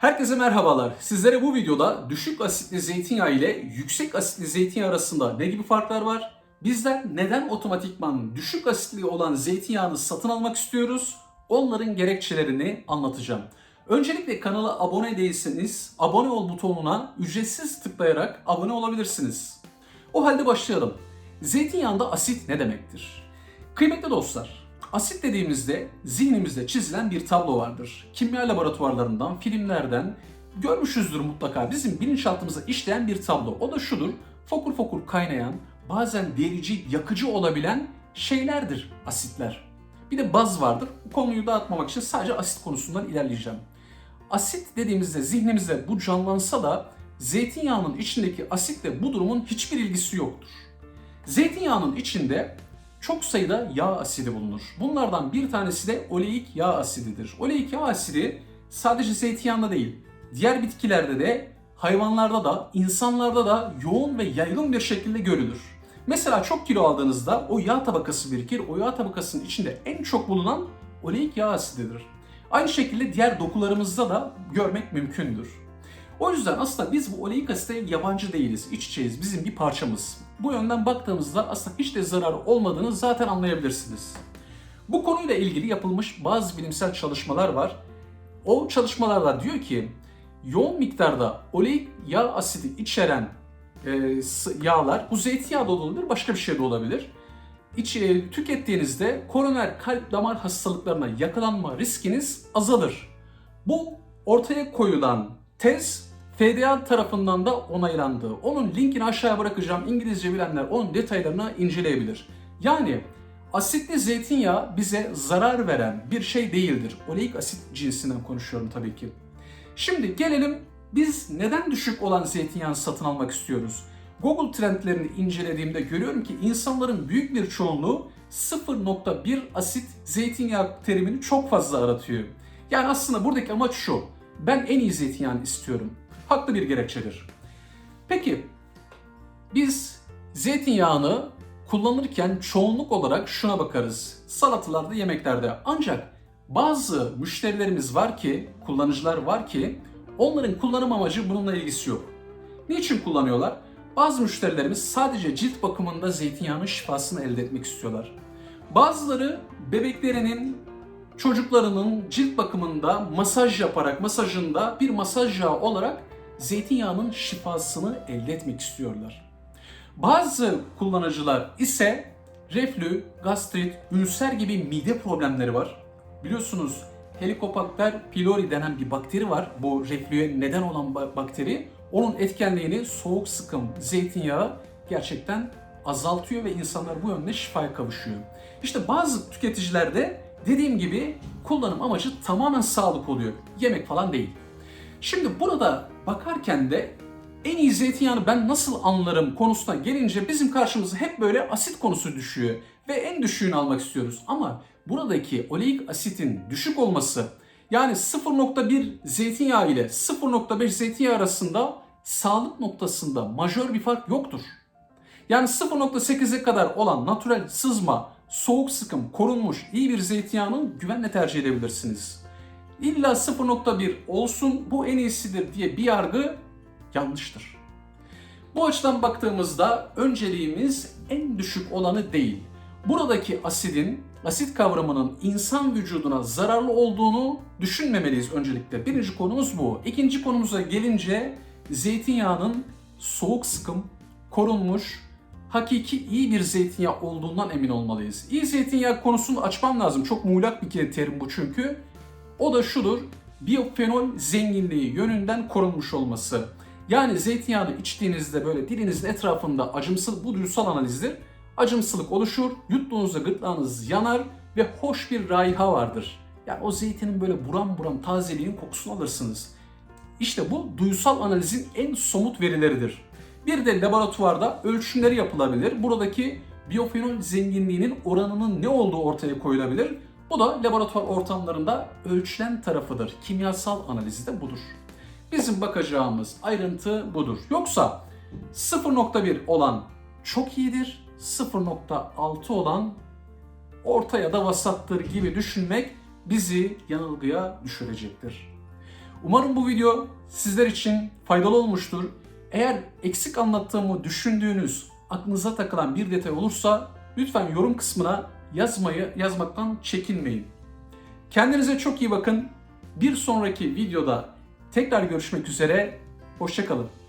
Herkese merhabalar. Sizlere bu videoda düşük asitli zeytinyağı ile yüksek asitli zeytinyağı arasında ne gibi farklar var? Bizler neden otomatikman düşük asitli olan zeytinyağını satın almak istiyoruz? Onların gerekçelerini anlatacağım. Öncelikle kanala abone değilseniz abone ol butonuna ücretsiz tıklayarak abone olabilirsiniz. O halde başlayalım. Zeytinyağında asit ne demektir? Kıymetli dostlar, asit dediğimizde zihnimizde çizilen bir tablo vardır. Kimya laboratuvarlarından, filmlerden görmüşüzdür mutlaka bizim bilinçaltımıza işleyen bir tablo. O da şudur, fokur fokur kaynayan, bazen delici, yakıcı olabilen şeylerdir asitler. Bir de baz vardır. Bu konuyu dağıtmamak için sadece asit konusundan ilerleyeceğim. Asit dediğimizde zihnimizde bu canlansa da zeytinyağının içindeki asitle bu durumun hiçbir ilgisi yoktur. Zeytinyağının içinde çok sayıda yağ asidi bulunur. Bunlardan bir tanesi de oleik yağ asididir. Oleik yağ asidi sadece zeytinyağında değil, diğer bitkilerde de, hayvanlarda da, insanlarda da yoğun ve yaygın bir şekilde görülür. Mesela çok kilo aldığınızda o yağ tabakası birikir. O yağ tabakasının içinde en çok bulunan oleik yağ asididir. Aynı şekilde diğer dokularımızda da görmek mümkündür. O yüzden aslında biz bu oleik asite yabancı değiliz, iç içeyiz, bizim bir parçamız. Bu yönden baktığımızda aslında hiç de zarar olmadığını zaten anlayabilirsiniz. Bu konuyla ilgili yapılmış bazı bilimsel çalışmalar var. O çalışmalarda diyor ki yoğun miktarda oleik yağ asidi içeren e, yağlar, bu zeytinyağı da olabilir, başka bir şey de olabilir. İç, e, tükettiğinizde koroner kalp damar hastalıklarına yakalanma riskiniz azalır. Bu ortaya koyulan tez FDA tarafından da onaylandı. Onun linkini aşağıya bırakacağım. İngilizce bilenler onun detaylarını inceleyebilir. Yani asitli zeytinyağı bize zarar veren bir şey değildir. Oleik asit cinsinden konuşuyorum tabii ki. Şimdi gelelim biz neden düşük olan zeytinyağını satın almak istiyoruz? Google trendlerini incelediğimde görüyorum ki insanların büyük bir çoğunluğu 0.1 asit zeytinyağı terimini çok fazla aratıyor. Yani aslında buradaki amaç şu. Ben en iyi zeytinyağını istiyorum. Haklı bir gerekçedir. Peki biz zeytinyağını kullanırken çoğunluk olarak şuna bakarız. Salatalarda, yemeklerde. Ancak bazı müşterilerimiz var ki, kullanıcılar var ki onların kullanım amacı bununla ilgisi yok. Niçin kullanıyorlar? Bazı müşterilerimiz sadece cilt bakımında zeytinyağının şifasını elde etmek istiyorlar. Bazıları bebeklerinin çocuklarının cilt bakımında masaj yaparak masajında bir masaj yağı olarak zeytinyağının şifasını elde etmek istiyorlar. Bazı kullanıcılar ise reflü, gastrit, ülser gibi mide problemleri var. Biliyorsunuz Helicobacter pylori denen bir bakteri var. Bu reflüye neden olan ba- bakteri. Onun etkenliğini soğuk sıkım zeytinyağı gerçekten azaltıyor ve insanlar bu yönde şifaya kavuşuyor. İşte bazı tüketicilerde dediğim gibi kullanım amacı tamamen sağlık oluyor. Yemek falan değil. Şimdi burada bakarken de en iyi zeytinyağını ben nasıl anlarım konusuna gelince bizim karşımıza hep böyle asit konusu düşüyor. Ve en düşüğünü almak istiyoruz. Ama buradaki oleik asitin düşük olması yani 0.1 zeytinyağı ile 0.5 zeytinyağı arasında sağlık noktasında majör bir fark yoktur. Yani 0.8'e kadar olan natürel sızma, soğuk sıkım, korunmuş iyi bir zeytinyağının güvenle tercih edebilirsiniz. İlla 0.1 olsun bu en iyisidir diye bir yargı yanlıştır. Bu açıdan baktığımızda önceliğimiz en düşük olanı değil. Buradaki asidin, asit kavramının insan vücuduna zararlı olduğunu düşünmemeliyiz öncelikle. Birinci konumuz bu. İkinci konumuza gelince zeytinyağının soğuk sıkım, korunmuş, hakiki iyi bir zeytinyağı olduğundan emin olmalıyız. İyi zeytinyağı konusunu açmam lazım. Çok muğlak bir terim bu çünkü. O da şudur, biyofenol zenginliği yönünden korunmuş olması. Yani zeytinyağını içtiğinizde böyle dilinizin etrafında acımsıl, bu duysal analizdir. Acımsılık oluşur, yuttuğunuzda gırtlağınız yanar ve hoş bir raiha vardır. Yani o zeytinin böyle buram buram tazeliğin kokusunu alırsınız. İşte bu duysal analizin en somut verileridir. Bir de laboratuvarda ölçümleri yapılabilir. Buradaki biyofenol zenginliğinin oranının ne olduğu ortaya koyulabilir. Bu da laboratuvar ortamlarında ölçülen tarafıdır. Kimyasal analizi de budur. Bizim bakacağımız ayrıntı budur. Yoksa 0.1 olan çok iyidir, 0.6 olan orta ya da vasattır gibi düşünmek bizi yanılgıya düşürecektir. Umarım bu video sizler için faydalı olmuştur. Eğer eksik anlattığımı düşündüğünüz, aklınıza takılan bir detay olursa lütfen yorum kısmına yazmayı yazmaktan çekinmeyin. Kendinize çok iyi bakın. Bir sonraki videoda tekrar görüşmek üzere. Hoşçakalın.